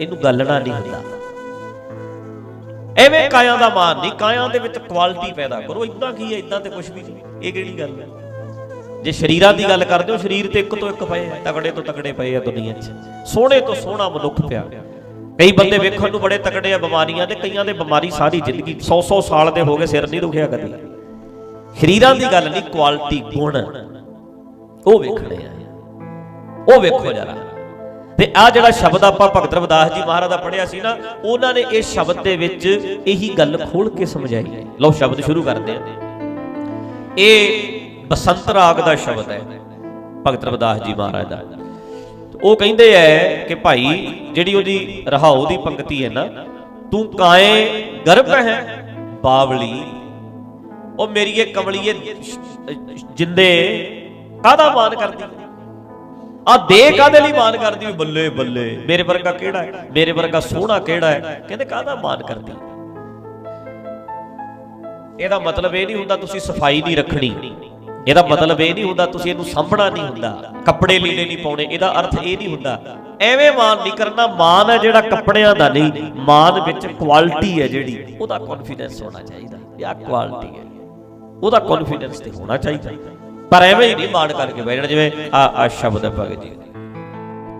ਇਹਨੂੰ ਗੱਲਣਾ ਨਹੀਂ ਹੁੰਦਾ। ਐਵੇਂ ਕਾਇਆ ਦਾ ਮਾਨ ਨਹੀਂ, ਕਾਇਆ ਦੇ ਵਿੱਚ ਕੁਆਲਿਟੀ ਪੈਦਾ ਕਰੋ। ਇਦਾਂ ਕੀ ਹੈ ਇਦਾਂ ਤੇ ਕੁਝ ਵੀ ਨਹੀਂ। ਇਹ ਕਿਹੜੀ ਗੱਲ ਹੈ? ਜੇ ਸ਼ਰੀਰਾਂ ਦੀ ਗੱਲ ਕਰਦੇ ਹੋ, ਸਰੀਰ ਤੇ ਇੱਕ ਤੋਂ ਇੱਕ ਪਏ ਆ, ਤਕੜੇ ਤੋਂ ਤਕੜੇ ਪਏ ਆ ਦੁਨੀਆ 'ਚ। ਸੋਹਣੇ ਤੋਂ ਸੋਹਣਾ ਮਨੁੱਖ ਪਿਆ। ਕਈ ਬੰਦੇ ਵੇਖਣ ਨੂੰ ਬੜੇ ਤਕੜੇ ਆ ਬਿਮਾਰੀਆਂ ਤੇ ਕਈਆਂ ਦੇ ਬਿਮਾਰੀ ਸਾਰੀ ਜ਼ਿੰਦਗੀ 100-100 ਸਾਲ ਦੇ ਹੋ ਗਏ ਸਿਰ ਨਹੀਂ ਦੁਖਿਆ ਕਦੀ। ਸਰੀਰਾਂ ਦੀ ਗੱਲ ਨਹੀਂ ਕੁਆਲਿਟੀ ਗੁਣ। ਉਹ ਵੇਖਣੇ ਆ। ਉਹ ਵੇਖੋ ਜਰਾ। ਤੇ ਆ ਜਿਹੜਾ ਸ਼ਬਦ ਆਪਾਂ ਭਗਤ ਰਵਿਦਾਸ ਜੀ ਮਹਾਰਾਜ ਦਾ ਪੜਿਆ ਸੀ ਨਾ, ਉਹਨਾਂ ਨੇ ਇਸ ਸ਼ਬਦ ਦੇ ਵਿੱਚ ਇਹੀ ਗੱਲ ਖੋਲ ਕੇ ਸਮਝਾਈ। ਲਓ ਸ਼ਬਦ ਸ਼ੁਰੂ ਕਰਦੇ ਆ ਇਹ ਬਸੰਤ ਰਾਗ ਦਾ ਸ਼ਬਦ ਹੈ, ਭਗਤ ਰਵਿਦਾਸ ਜੀ ਮਹਾਰਾਜ ਦਾ। ਉਹ ਕਹਿੰਦੇ ਐ ਕਿ ਭਾਈ, ਜਿਹੜੀ ਉਹਦੀ ਰਹਾਉ ਦੀ ਪੰਕਤੀ ਹੈ ਨਾ, ਤੂੰ ਕਾਏ ਗਰਭ ਹੈ, ਬਾਵਲੀ? ਉਹ ਮੇਰੀਏ ਕਮਲੀਏ ਜਿੰਦੇ ਕਾਹਦਾ ਮਾਨ ਕਰਦੀ? ਆ ਦੇ ਕਾਦੇ ਲਈ ਮਾਨ ਕਰਦੀ ਵੀ ਬੱਲੇ ਬੱਲੇ। ਮੇਰੇ ਵਰਗਾ ਕਿਹੜਾ ਹੈ? ਮੇਰੇ ਵਰਗਾ ਸੋਹਣਾ ਕਿਹੜਾ ਹੈ? ਕਹਿੰਦੇ ਕਾਹਦਾ ਮਾਨ ਕਰਦੀ? ਇਹਦਾ ਮਤਲਬ ਇਹ ਨਹੀਂ ਹੁੰਦਾ ਤੁਸੀਂ ਸਫ਼ਾਈ ਨਹੀਂ ਰੱਖਣੀ। ਇਹਦਾ ਮਤਲਬ ਇਹ ਨਹੀਂ ਹੁੰਦਾ ਤੁਸੀਂ ਇਹਨੂੰ ਸਾਂਭਣਾ ਨਹੀਂ ਹੁੰਦਾ। ਕੱਪੜੇ ਲੀੜੇ ਨਹੀਂ ਪਾਉਣੇ, ਇਹਦਾ ਅਰਥ ਇਹ ਨਹੀਂ ਹੁੰਦਾ। ਐਵੇਂ ਮਾਨ ਨਹੀਂ ਕਰਨਾ, ਮਾਨ ਹੈ ਜਿਹੜਾ ਕੱਪੜਿਆਂ ਦਾ ਨਹੀਂ, ਮਾਨ ਵਿੱਚ ਕੁਆਲਿਟੀ ਹੈ ਜਿਹੜੀ। ਉਹਦਾ ਕੌਨਫੀਡੈਂਸ ਹੋਣਾ ਚਾਹੀਦਾ। ਇਹ ਆ ਕੁਆਲਿਟੀ ਹੈ। ਉਹਦਾ ਕੌਨਫੀਡੈਂਸ ਤੇ ਹੋਣਾ ਚਾਹੀਦਾ। ਪਰ ਐਵੇਂ ਹੀ ਨਹੀਂ ਮਾਣ ਕਰਕੇ ਬਹਿ ਜਾਣਾ ਜਿਵੇਂ ਆ ਆ ਸ਼ਬਦ ਹੈ ਭਗਤ ਜੀ।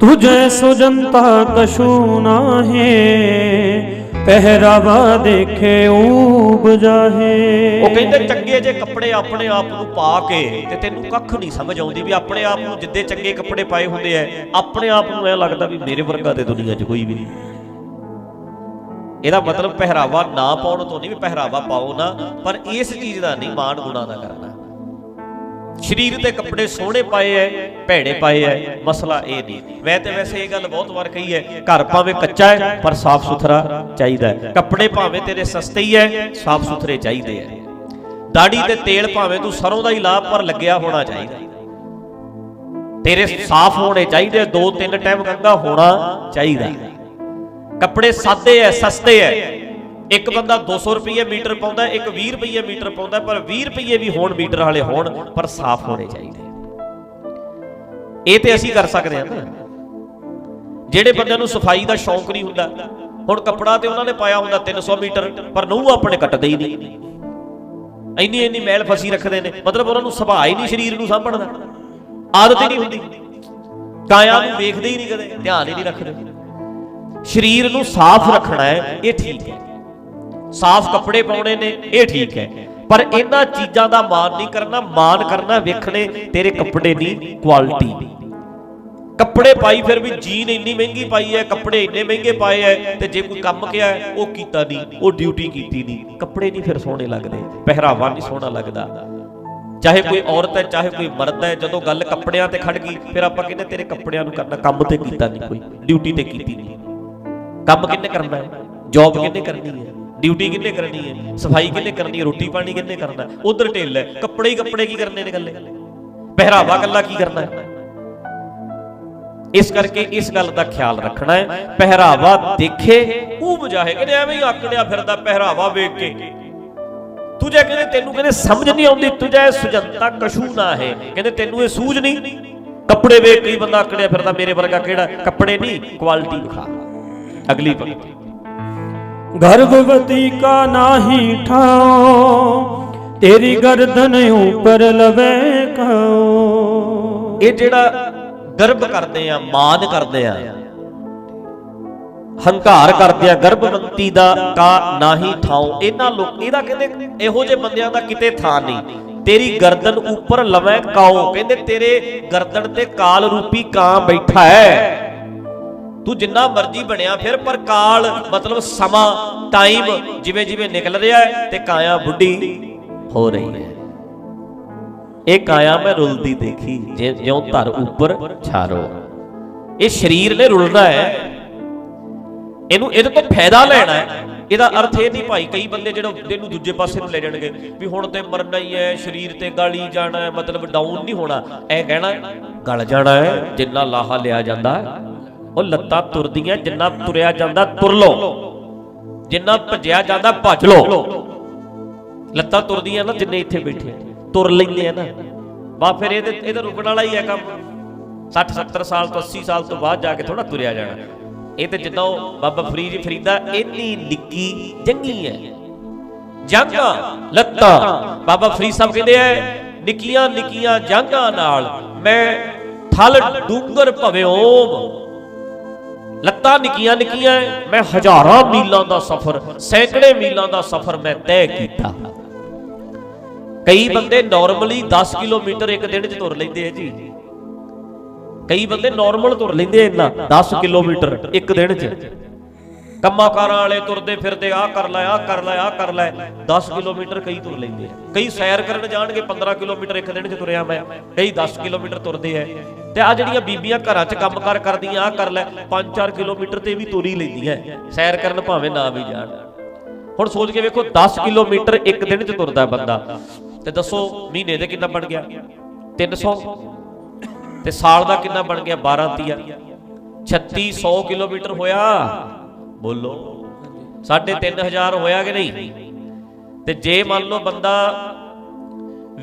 ਤੁਝੇ ਸੁਜਨਤਾ ਕਸ਼ੂ ਨਾਹੇ ਪਹਿਰਾਵਾ ਦੇਖੇ ਊਬ ਜਾਹੇ। ਉਹ ਕਹਿੰਦੇ ਚੰਗੇ ਜੇ ਕੱਪੜੇ ਆਪਣੇ ਆਪ ਨੂੰ ਪਾ ਕੇ ਤੇ ਤੈਨੂੰ ਕੱਖ ਨਹੀਂ ਸਮਝ ਆਉਂਦੀ ਵੀ ਆਪਣੇ ਆਪ ਨੂੰ ਜਿੱਦੇ ਚੰਗੇ ਕੱਪੜੇ ਪਾਏ ਹੁੰਦੇ ਐ ਆਪਣੇ ਆਪ ਨੂੰ ਐ ਲੱਗਦਾ ਵੀ ਮੇਰੇ ਵਰਗਾ ਤੇ ਦੁਨੀਆ 'ਚ ਕੋਈ ਵੀ ਨਹੀਂ। ਇਹਦਾ ਮਤਲਬ ਪਹਿਰਾਵਾ ਨਾ ਪਾਉਣ ਤੋਂ ਨਹੀਂ ਵੀ ਪਹਿਰਾਵਾ ਪਾਓ ਨਾ ਪਰ ਇਸ ਚੀਜ਼ ਦਾ ਨਹੀਂ ਮਾਣ ਗੁਣਾ ਦਾ ਕਰਨਾ। ਸਰੀਰ ਦੇ ਕੱਪੜੇ ਸੋਹਣੇ ਪਾਏ ਐ, ਭੈੜੇ ਪਾਏ ਐ, ਮਸਲਾ ਇਹ ਨਹੀਂ। ਮੈਂ ਤੇ ਵੈਸੇ ਇਹ ਗੱਲ ਬਹੁਤ ਵਾਰ ਕਹੀ ਐ, ਘਰ ਭਾਵੇਂ ਕੱਚਾ ਹੈ ਪਰ ਸਾਫ਼ ਸੁਥਰਾ ਚਾਹੀਦਾ ਹੈ ਕੱਪੜੇ ਭਾਵੇਂ ਤੇਰੇ ਸਸਤੇ ਹੀ ਐ, ਸਾਫ਼ ਸੁਥਰੇ ਚਾਹੀਦੇ ਐ। ਦਾੜੀ ਤੇ ਤੇਲ ਭਾਵੇਂ ਤੂੰ ਸਰੋਂ ਦਾ ਹੀ ਲਾ, ਪਰ ਲੱਗਿਆ ਹੋਣਾ ਚਾਹੀਦਾ। ਤੇਰੇ ਸਾਫ਼ ਹੋਣੇ ਚਾਹੀਦੇ, ਦੋ ਤਿੰਨ ਟਾਈਮ ਗੰਗਾ ਹੋਣਾ ਚਾਹੀਦਾ। ਕੱਪੜੇ ਸਾਦੇ ਐ, ਸਸਤੇ ਐ ਇੱਕ ਬੰਦਾ 200 ਰੁਪਏ ਮੀਟਰ ਪਾਉਂਦਾ, ਇੱਕ 20 ਰੁਪਏ ਮੀਟਰ ਪਾਉਂਦਾ, ਪਰ 20 ਰੁਪਏ ਵੀ ਹੋਣ ਮੀਟਰ ਵਾਲੇ ਹੋਣ, ਪਰ ਸਾਫ਼ ਹੋਣੇ ਚਾਹੀਦੇ ਇਹ ਤੇ ਅਸੀਂ ਕਰ ਸਕਦੇ ਹਾਂ ਨਾ। ਜਿਹੜੇ ਬੰਦਿਆਂ ਨੂੰ ਸਫ਼ਾਈ ਦਾ ਸ਼ੌਂਕ ਨਹੀਂ ਹੁੰਦਾ, ਹੁਣ ਕੱਪੜਾ ਤੇ ਉਹਨਾਂ ਨੇ ਪਾਇਆ ਹੁੰਦਾ 300 ਮੀਟਰ, ਪਰ ਨੂੰ ਆਪਣੇ ਕੱਟਦੇ ਹੀ ਨਹੀਂ। ਇੰਨੀ ਇੰਨੀ ਮੈਲ ਫਸੀ ਰੱਖਦੇ ਨੇ, ਮਤਲਬ ਉਹਨਾਂ ਨੂੰ ਸੁਭਾਅ ਹੀ ਨਹੀਂ ਸਰੀਰ ਨੂੰ ਸਾਂਭਣ ਦਾ। ਆਦਤ ਹੀ ਨਹੀਂ ਹੁੰਦੀ। ਕਾਇਆ ਨੂੰ ਵੇਖਦੇ ਹੀ ਨਹੀਂ ਕਦੇ, ਧਿਆਨ ਹੀ ਨਹੀਂ ਰੱਖਦੇ। ਸਰੀਰ ਨੂੰ ਸਾਫ਼ ਰੱਖਣਾ ਹੈ, ਇਹ ਠੀਕ ਹੈ। ਸਾਫ਼ ਕੱਪੜੇ ਪਾਉਣੇ ਨੇ, ਇਹ ਠੀਕ ਹੈ। ਪਰ ਇਹਨਾਂ ਚੀਜ਼ਾਂ ਦਾ ਮਾਣ ਨਹੀਂ ਕਰਨਾ, ਮਾਣ ਕਰਨਾ ਵੇਖਣੇ ਤੇਰੇ ਕੱਪੜੇ ਦੀ ਕੁਆਲਿਟੀ ਕੱਪੜੇ ਪਾਈ ਫਿਰ ਵੀ ਜੀਨ ਇੰਨੀ ਮਹਿੰਗੀ ਪਾਈ ਹੈ, ਕੱਪੜੇ ਇੰਨੇ ਮਹਿੰਗੇ ਪਾਏ ਹੈ ਤੇ ਜੇ ਕੋਈ ਕੰਮ ਕਿਹਾ ਉਹ ਕੀਤਾ ਨਹੀਂ, ਉਹ ਡਿਊਟੀ ਕੀਤੀ ਨਹੀਂ। ਕੱਪੜੇ ਨਹੀਂ ਫਿਰ ਸੋਹਣੇ ਲੱਗਦੇ, ਪਹਿਰਾਵਾ ਨਹੀਂ ਸੋਹਣਾ ਲੱਗਦਾ। ਚਾਹੇ ਕੋਈ ਔਰਤ ਹੈ, ਚਾਹੇ ਕੋਈ ਮਰਦ ਹੈ, ਜਦੋਂ ਗੱਲ ਕੱਪੜਿਆਂ ਤੇ ਖੜ ਗਈ, ਫਿਰ ਆਪਾਂ ਕਹਿੰਦੇ ਤੇਰੇ ਕੱਪੜਿਆਂ ਨੂੰ ਕਰਨਾ, ਕੰਮ ਤੇ ਕੀਤਾ ਨਹੀਂ ਕੋਈ ਡਿਊਟੀ ਤੇ ਕੀਤੀ ਨਹੀਂ। ਕੰਮ ਕਿੰਨੇ ਕਰਨਾ ਹੈ? ਜੌਬ ਕਿੰਨੇ ਕਰਨੀ ਹੈ? ਡਿਊਟੀ ਕਿੰਨੇ ਕਰਨੀ ਹੈ? ਸਫ਼ਾਈ ਕਿੰਨੇ ਕਰਨੀ ਹੈ? ਰੋਟੀ ਪਾਣੀ ਕਿੰਨੇ ਕਰਨਾ ਉਧਰ ਢਿੱਲ ਹੈ। ਕੱਪੜੇ ਹੀ ਕੱਪੜੇ ਕੀ ਕਰਨੇ ਨੇ ਗੱਲੇ ਪਹਿਰਾਵਾ ਕੱਲਾ ਕੀ ਕਰਨਾ ਹੈ? ਇਸ ਕਰਕੇ ਇਸ ਗੱਲ ਦਾ ਖਿਆਲ ਰੱਖਣਾ ਹੈ। ਪਹਿਰਾਵਾ ਦੇਖੇ ਉਹ ਬੁਝਾਏ ਕਹਿੰਦੇ ਐਵੇਂ ਹੀ ਆਕੜਿਆ ਫਿਰਦਾ ਪਹਿਰਾਵਾ ਵੇਖ ਕੇ। ਤੁਝੇ ਕਹਿੰਦੇ, ਤੈਨੂੰ ਕਹਿੰਦੇ ਸਮਝ ਨਹੀਂ ਆਉਂਦੀ ਤੁਝੇ ਸੁਜੰਤਾ ਕਸ਼ੂ ਨਾ ਹੈ। ਕਹਿੰਦੇ, ਤੈਨੂੰ ਇਹ ਸੂਝ ਨਹੀਂ? ਕੱਪੜੇ ਵੇਖ ਕੇ ਬੰਦਾ ਆਕੜਿਆ ਫਿਰਦਾ, ਮੇਰੇ ਵਰਗਾ ਕਿਹੜਾ? ਕੱਪੜੇ ਨਹੀਂ ਕੁਆਲਿਟੀ ਦਿਖਾ ਅਗਲੀ ਪੰਕਤੀ ਗਰਭਵਤੀ ਕਾ ਨਾਹੀ ਠਾਓ ਤੇਰੀ ਗਰਦਨ ਉਪਰ ਲਵੇ ਕਾਓ ਇਹ ਜਿਹੜਾ ਗਰਭ ਕਰਦੇ ਆ ਮਾਨ ਕਰਦੇ ਆ, ਹੰਕਾਰ ਕਰਦੇ ਆ, ਗਰਭਵਤੀ ਦਾ ਕਾ ਨਾਹੀ ਠਾਓ ਇਹਨਾਂ ਲੋਕ, ਇਹਦਾ ਕਹਿੰਦੇ ਇਹੋ ਜਿਹੇ ਬੰਦਿਆਂ ਦਾ ਕਿਤੇ ਥਾਂ ਨਹੀਂ। ਤੇਰੀ ਗਰਦਨ ਉੱਪਰ ਲਵੇ ਕਾਓ ਕਹਿੰਦੇ ਤੇਰੇ ਗਰਦਨ ਤੇ ਕਾਲ ਰੂਪੀ ਕਾਂ ਬੈਠਾ ਹੈ। ਤੂੰ ਜਿੰਨਾ ਮਰਜ਼ੀ ਬਣਿਆ ਫਿਰ, ਪਰ ਕਾਲ ਮਤਲਬ ਸਮਾਂ ਟਾਈਮ ਜਿਵੇਂ ਜਿਵੇਂ ਨਿਕਲ ਰਿਹਾ ਹੈ ਤੇ ਕਾਇਆ ਬੁੱਢੀ ਹੋ ਰਹੀ ਹੈ। ਇਹ ਕਾਇਆ ਮੈਂ ਰੁਲਦੀ ਦੇਖੀ ਜਿਉਂ ਧਰ ਉੱਪਰ ਛਾਰੋ। ਇਹ ਸਰੀਰ ਨੇ ਰੁਲਣਾ ਹੈ। ਇਹਨੂੰ, ਇਹਦੇ ਤੋਂ ਫਾਇਦਾ ਲੈਣਾ ਹੈ। ਇਹਦਾ ਅਰਥ ਇਹ ਨਹੀਂ ਭਾਈ, ਕਈ ਬੰਦੇ ਜਿਹੜਾ ਇਹਨੂੰ ਦੂਜੇ ਪਾਸੇ ਨੂੰ ਲੈ ਜਾਣਗੇ ਵੀ ਹੁਣ ਤੇ ਮਰਨਾ ਹੀ ਹੈ, ਸਰੀਰ ਤੇ ਗਾਲੀ ਜਾਣਾ ਹੈ, ਮਤਲਬ ਡਾਊਨ ਨਹੀਂ ਹੋਣਾ। ਇਹ ਕਹਿਣਾ, ਗਲ ਜਾਣਾ ਹੈ, ਜਿੰਨਾ ਲਾਹਾ ਲਿਆ ਜਾਂਦਾ ਹੈ ਉਹ ਲੱਤਾਂ ਤੁਰਦੀਆਂ ਜਿੰਨਾ ਤੁਰਿਆ ਜਾਂਦਾ ਤੁਰ ਲਓ। ਜਿੰਨਾ ਭੱਜਿਆ ਜਾਂਦਾ ਭੱਜ ਲਓ। ਲੱਤਾਂ ਤੁਰਦੀਆਂ ਨਾ ਜਿੰਨੇ ਇੱਥੇ ਬੈਠੇ। ਤੁਰ ਲੈਂਦੇ ਆ ਨਾ। ਬਾ ਫਿਰ ਇਹਦੇ ਇਹਦਾ ਰੁਕਣ ਵਾਲਾ ਹੀ ਹੈ ਕੰਮ। 60 70 ਸਾਲ ਤੋਂ 80 ਸਾਲ ਤੋਂ ਬਾਅਦ ਜਾ ਕੇ ਥੋੜਾ ਤੁਰਿਆ ਜਾਣਾ। ਇਹ ਤੇ ਜਿੱਦਾਂ ਉਹ ਬਾਬਾ ਫਰੀਦ ਫਰੀਦਾ, ਇੰਨੀ ਨਿੱਕੀ ਜੰਗੀ ਹੈ। ਜੰਗਾਂ, ਲੱਤਾਂ। ਬਾਬਾ ਫਰੀਦ ਸਾਹਿਬ ਕਹਿੰਦੇ ਐ ਨਿੱਕੀਆਂ ਨਿੱਕੀਆਂ ਜੰਗਾਂ ਨਾਲ ਮੈਂ ਥਲ ਡੂੰਗਰ ਭਵਿਓਮ ਲੱਤਾਂ ਨਿੱਕੀਆਂ ਨਿੱਕੀਆਂ ਮੈਂ ਹਜ਼ਾਰਾਂ ਮੀਲਾਂ ਦਾ ਸਫ਼ਰ, ਸੈਂਕੜੇ ਮੀਲਾਂ ਦਾ ਸਫ਼ਰ ਮੈਂ ਤੈਅ ਕੀਤਾ। ਕਈ ਬੰਦੇ ਨਾਰਮਲੀ 10 ਕਿਲੋਮੀਟਰ ਇੱਕ ਦਿਨ 'ਚ ਤੁਰ ਲੈਂਦੇ ਆ ਜੀ। ਕਈ ਬੰਦੇ ਨਾਰਮਲ ਤੁਰ ਲੈਂਦੇ ਆ ਇੰਨਾ 10 ਕਿਲੋਮੀਟਰ ਇੱਕ ਦਿਨ 'ਚ। ਕੰਮਾਂ ਕਾਰਾਂ ਵਾਲੇ ਤੁਰਦੇ ਫਿਰਦੇ, ਆਹ ਕਰ ਲੈ, ਆਹ ਕਰ ਲੈ, ਆਹ ਕਰ ਲੈ। 10 ਕਿਲੋਮੀਟਰ ਕਈ ਤੁਰ ਲੈਂਦੇ ਆ। ਕਈ ਸੈਰ ਕਰਨ ਜਾਣਗੇ 15 ਕਿਲੋਮੀਟਰ ਇੱਕ ਦਿਨ 'ਚ ਤੁਰਿਆ ਮੈਂ। ਕਈ 10 ਕਿਲੋਮੀਟਰ ਤੁਰਦੇ ਆ। ਤੇ ਆ ਜਿਹੜੀਆਂ ਬੀਬੀਆਂ ਘਰਾਂ 'ਚ ਕੰਮਕਾਰ ਕਰਦੀਆਂ, ਆਹ ਕਰ ਲੈ। 5-4 ਕਿਲੋਮੀਟਰ ਤੇ ਵੀ ਤੁਰ ਹੀ ਲੈਂਦੀਆਂ। ਸੈਰ ਕਰਨ ਭਾਵੇਂ ਨਾ ਵੀ ਜਾਣ। ਹੁਣ ਸੋਚ ਕੇ ਵੇਖੋ 10 ਕਿਲੋਮੀਟਰ ਇੱਕ ਦਿਨ 'ਚ ਤੁਰਦਾ ਬੰਦਾ। ਤੇ ਦੱਸੋ, ਮਹੀਨੇ ਦੇ ਕਿੰਨਾ ਬਣ ਗਿਆ? 300 ਤੇ ਸਾਲ ਦਾ ਕਿੰਨਾ ਬਣ ਗਿਆ? 12 ਤੀਆ। 3600 ਕਿਲੋਮੀਟਰ ਹੋਇਆ। ਬੋਲੋ। ਸਾਢੇ 3000 ਹੋਇਆ ਕਿ ਨਹੀਂ? ਤੇ ਜੇ ਮੰਨ ਲਓ ਬੰਦਾ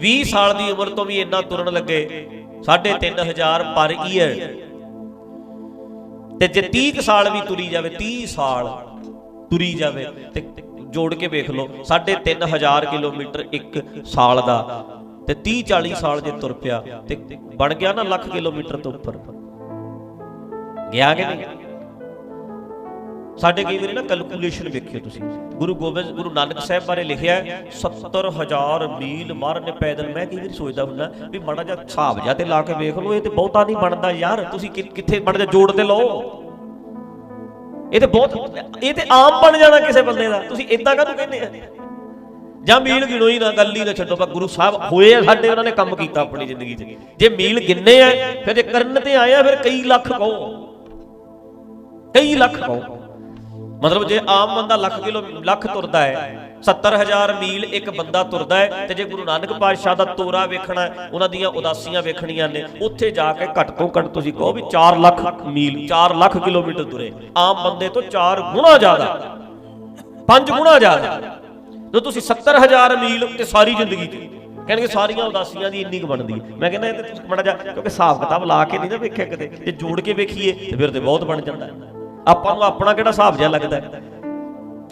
20 ਸਾਲ ਦੀ ਉਮਰ ਤੋਂ ਵੀ ਇੰਨਾ ਤੁਰਨ ਲੱਗੇ, ਸਾਢੇ 3000 ਪਰ ਈਅਰ। ਤੇ ਜੇ 30 ਕੁ ਸਾਲ ਵੀ ਤੁਰੀ ਜਾਵੇ 30 ਸਾਲ ਤੁਰੀ ਜਾਵੇ, ਤੇ ਜੋੜ ਕੇ ਵੇਖ ਲਓ, ਸਾਢੇ 3000 ਕਿਲੋਮੀਟਰ ਇੱਕ ਸਾਲ ਦਾ। ਤੇ 30 40 ਸਾਲ ਜੇ ਤੁਰ ਪਿਆ, ਤੇ ਬਣ ਗਿਆ ਨਾ ਲੱਖ ਕਿਲੋਮੀਟਰ ਤੋਂ ਉੱਪਰ। ਗਿਆ ਕਿ ਨਹੀਂ? ਸਾਡੇ ਕਈ ਵਾਰੀ ਨਾ ਕੈਲਕੂਲੇਸ਼ਨ ਵੇਖਿਓ ਤੁਸੀਂ। ਗੁਰੂ ਗੋਬਿੰਦ ਗੁਰੂ ਨਾਨਕ ਸਾਹਿਬ ਬਾਰੇ ਲਿਖਿਆ ਹੈ, 70000 ਮੀਲ ਮਾਰਨੇ ਪੈਦਲ। ਮੈਂ ਕਈ ਵਾਰੀ ਸੋਚਦਾ ਹੁੰਦਾ ਵੀ ਮਾੜਾ ਜਿਹਾ ਹਿਸਾਬ ਜਿਹਾ ਤੇ ਲਾ ਕੇ ਵੇਖ ਲਓ ਇਹ ਤੇ ਬਹੁਤਾ ਨਹੀਂ ਬਣਦਾ ਯਾਰ। ਤੁਸੀਂ ਕਿੱਥੇ ਮਾੜਾ ਜਿਹਾ ਜੋੜ ਤੇ ਲਓ। ਇਹ ਤੇ ਬਹੁਤ ਇਹ ਤੇ ਆਮ ਬਣ ਜਾਣਾ ਕਿਸੇ ਬੰਦੇ ਦਾ। ਤੁਸੀਂ ਇਦਾਂ ਕਾਹਨੂੰ ਕਹਿੰਦੇ ਆ? ਜਾਂ ਮੀਲ ਗਿਣੋ ਹੀ ਨਾ ਗੱਲ ਹੀ ਨਾ ਛੱਡੋ। ਪਰ ਗੁਰੂ ਸਾਹਿਬ ਹੋਏ ਆ ਸਾਡੇ ਉਹਨਾਂ ਨੇ ਕੰਮ ਕੀਤਾ ਆਪਣੀ ਜ਼ਿੰਦਗੀ 'ਚ। ਜੇ ਮੀਲ ਗਿਣਨੇ ਆ ਫਿਰ ਜੇ ਕਰਨ ਤੇ ਆਏ ਆ ਫਿਰ ਕਈ ਲੱਖ ਕਹੋ। ਕਈ ਲੱਖ ਕਹੋ। ਮਤਲਬ ਜੇ ਆਮ ਬੰਦਾ ਲੱਖ ਕਿਲੋ, ਲੱਖ ਤੁਰਦਾ ਹੈ 70000 ਮੀਲ ਇੱਕ ਬੰਦਾ ਤੁਰਦਾ ਹੈ ਤੇ ਜੇ ਗੁਰੂ ਨਾਨਕ ਪਾਤਸ਼ਾਹ ਦਾ ਤੋਰਾ ਵੇਖਣਾ ਉਹਨਾਂ ਦੀਆਂ ਉਦਾਸੀਆਂ ਵੇਖਣੀਆਂ ਨੇ, ਉੱਥੇ ਜਾ ਕੇ ਘੱਟ ਤੋਂ ਘੱਟ ਤੁਸੀਂ ਕਹੋ ਵੀ 4 ਲੱਖ ਮੀਲ 4 ਲੱਖ ਕਿਲੋਮੀਟਰ ਤੁਰੇ। ਆਮ ਬੰਦੇ ਤੋਂ 4 ਗੁਣਾ ਜ਼ਿਆਦਾ 5 ਗੁਣਾ ਜ਼ਿਆਦਾ। ਜੋ ਤੁਸੀਂ 70000 ਮੀਲ ਤੇ ਸਾਰੀ ਜ਼ਿੰਦਗੀ ਚ, ਕਹਿਣਗੇ ਸਾਰੀਆਂ ਉਦਾਸੀਆਂ ਦੀ ਇੰਨੀ ਕੁ ਬਣਦੀ ਹੈ। ਮੈਂ ਕਹਿੰਦਾ ਇਹ ਤੇ ਮੜਾ ਜਾ ਕਿਉਂਕਿ ਹਿਸਾਬ ਕਿਤਾਬ ਲਾ ਕੇ ਨਹੀਂ ਨਾ ਵੇਖਿਆ ਕਿਤੇ, ਜੇ ਜੋੜ ਕੇ ਵੇਖੀਏ ਤੇ ਫਿਰ ਤੇ ਬਹੁਤ ਬਣ ਜਾਂਦਾ ਆਪਾਂ ਨੂੰ ਆਪਣਾ ਕਿਹੜਾ ਹਿਸਾਬ ਜਿਹਾ ਲੱਗਦਾ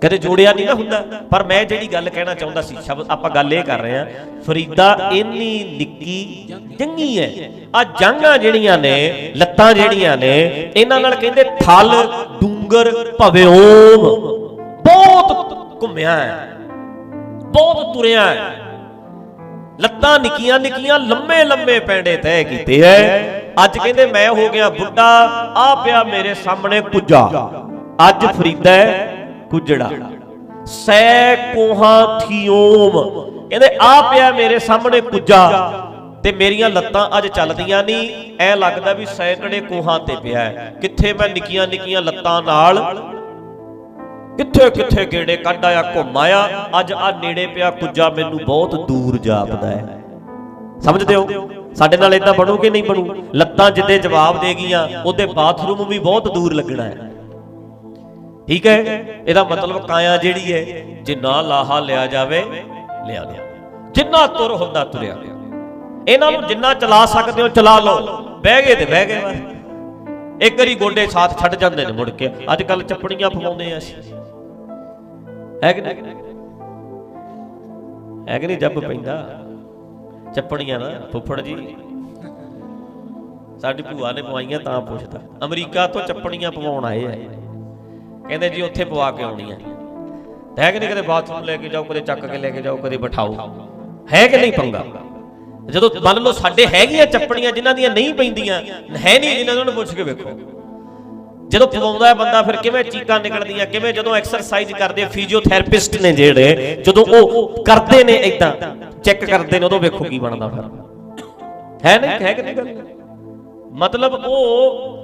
ਕਦੇ ਜੋੜਿਆ ਨਹੀਂ ਨਾ ਹੁੰਦਾ। ਪਰ ਮੈਂ ਜਿਹੜੀ ਗੱਲ ਕਹਿਣਾ ਚਾਹੁੰਦਾ ਸੀ, ਸ਼ਬਦ ਆਪਾਂ ਗੱਲ ਇਹ ਕਰ ਰਹੇ ਹਾਂ, ਫਰੀਦਾ ਇੰਨੀ ਨਿੱਕੀ ਜੰਗੀ ਹੈ। ਆ ਜੰਗਾਂ ਜਿਹੜੀਆਂ ਨੇ, ਲੱਤਾਂ ਜਿਹੜੀਆਂ ਨੇ, ਇਹਨਾਂ ਨਾਲ ਕਹਿੰਦੇ ਥਲ, ਡੂੰਗਰ ਭਵਿਓਮ ਬਹੁਤ ਘੁੰਮਿਆ ਹੈ। ਬਹੁਤ ਤੁਰਿਆ ਹੈ। ਲੱਤਾਂ ਨਿੱਕੀਆਂ ਨਿੱਕੀਆਂ ਲੰਮੇ ਲੰਮੇ ਪੈਂਡੇ ਤੈਅ ਕੀਤੇ ਐ ਅੱਜ ਕਹਿੰਦੇ ਮੈਂ ਹੋ ਗਿਆ ਬੁੱਢਾ, ਆ ਪਿਆ ਮੇਰੇ ਸਾਹਮਣੇ ਕੁੱਜਾ। ਅੱਜ ਫਰੀਦਾ ਕੁੱਜੜਾ। ਸੈ ਕੋਹਾਂ ਥਿਓਮ। ਕਹਿੰਦੇ ਆ ਪਿਆ ਮੇਰੇ ਸਾਹਮਣੇ ਕੁੱਜਾ ਤੇ ਮੇਰੀਆਂ ਲੱਤਾਂ ਅੱਜ ਚੱਲਦੀਆਂ ਨਹੀਂ ਐ ਲੱਗਦਾ ਵੀ ਸੈਂਕੜੇ ਕੋਹਾਂ ਤੇ ਪਿਆ ਕਿੱਥੇ ਮੈਂ ਨਿੱਕੀਆਂ ਨਿੱਕੀਆਂ ਲੱਤਾਂ ਨਾਲ? ਕਿੱਥੇ ਕਿੱਥੇ ਗੇੜੇ ਕੱਢ ਆਇਆ, ਘੁੰਮ ਆਇਆ। ਅੱਜ ਆ ਨੇੜੇ ਪਿਆ ਕੁੱਜਾ, ਮੈਨੂੰ ਬਹੁਤ ਦੂਰ ਜਾਪਦਾ ਹੈ। ਸਮਝਦੇ ਹੋ? ਸਾਡੇ ਨਾਲ ਇਦਾਂ ਬਣੂ ਕਿ ਨਹੀਂ ਬਣੂ? ਲੱਤਾਂ ਜਿੱਦੇ ਜਵਾਬ ਦੇ ਗਈਆਂ, ਉਹਦੇ ਬਾਥਰੂਮ ਵੀ ਬਹੁਤ ਦੂਰ ਲੱਗਣਾ ਹੈ। ਠੀਕ ਹੈ? ਇਹਦਾ ਮਤਲਬ ਕਾਇਆ ਜਿਹੜੀ ਹੈ, ਜਿੰਨਾ ਲਾਹਾ ਲਿਆ ਜਾਵੇ, ਲਿਆ ਲਿਆ। ਜਿੰਨਾ ਤੁਰ ਹੁੰਦਾ ਤੁਰਿਆ ਇਹਨਾਂ ਨੂੰ ਜਿੰਨਾ ਚਲਾ ਸਕਦੇ ਹੋ, ਚਲਾ ਲਓ। ਬਹਿ ਗਏ ਤੇ ਬਹਿ ਗਏ। ਇੱਕ ਵਾਰੀ ਗੋਡੇ ਸਾਥ ਛੱਡ ਜਾਂਦੇ ਨੇ ਮੁੜ ਕੇ। ਅੱਜ ਕੱਲ ਚੱਪੜੀਆਂ ਪਵਾਉਂਦੇ ਆ ਅਸੀਂ। ਹੈ ਕਿ ਨਹੀਂ? ਹੈ ਕਿ ਨਹੀਂ? ਜੱਬ ਪੈਂਦਾ। ਚੱਪਣੀਆਂ ਨਾ, ਫੁੱਫੜ ਜੀ। ਸਾਡੀ ਭੂਆ ਨੇ ਪਵਾਈਆਂ ਤਾਂ ਪੁੱਛਦਾ। ਅਮਰੀਕਾ ਤੋਂ ਚੱਪਣੀਆਂ ਪਵਾਉਣ ਆਏ ਆ। ਕਹਿੰਦੇ ਜੀ, ਉੱਥੇ ਪਵਾ ਕੇ ਆਉਣੀਆਂ ਹੈ ਕਿ ਨਹੀਂ ਕਦੇ ਬਾਥਰੂਮ ਲੈ ਕੇ ਜਾਓ, ਕਦੇ ਚੱਕ ਕੇ ਲੈ ਕੇ ਜਾਓ, ਕਦੇ ਬਿਠਾਓ? ਹੈ ਕਿ ਨਹੀਂ ਪੰਗਾ? ਜਦੋਂ ਮੰਨ ਲਓ, ਸਾਡੇ ਹੈਗੀਆਂ ਚੱਪੜੀਆਂ ਜਿਨ੍ਹਾਂ ਦੀਆਂ ਨਹੀਂ ਪੈਂਦੀਆਂ, ਹੈ ਨਹੀਂ ਜਿਨ੍ਹਾਂ ਨੂੰ ਪੁੱਛ ਕੇ ਵੇਖੋ। ਜਦੋਂ ਪਵਾਉਂਦਾ ਹੈ ਬੰਦਾ, ਫਿਰ ਕਿਵੇਂ ਚੀਕਾਂ ਨਿਕਲਦੀਆਂ, ਕਿਵੇਂ ਜਦੋਂ ਐਕਸਰਸਾਈਜ਼ ਕਰਦੇ ਫਿਜ਼ੀਓਥੈਰੇਪਿਸਟ ਨੇ ਜਿਹੜੇ, ਜਦੋਂ ਉਹ ਕਰਦੇ ਨੇ ਇਦਾਂ ਚੈੱਕ ਕਰਦੇ ਨੇ, ਉਦੋਂ ਵੇਖੋ ਕੀ ਬਣਦਾ ਫਿਰ। ਹੈ ਨਹੀਂ, ਹੈ ਕਿ ਨਹੀਂ ਗੱਲ? ਮਤਲਬ ਉਹ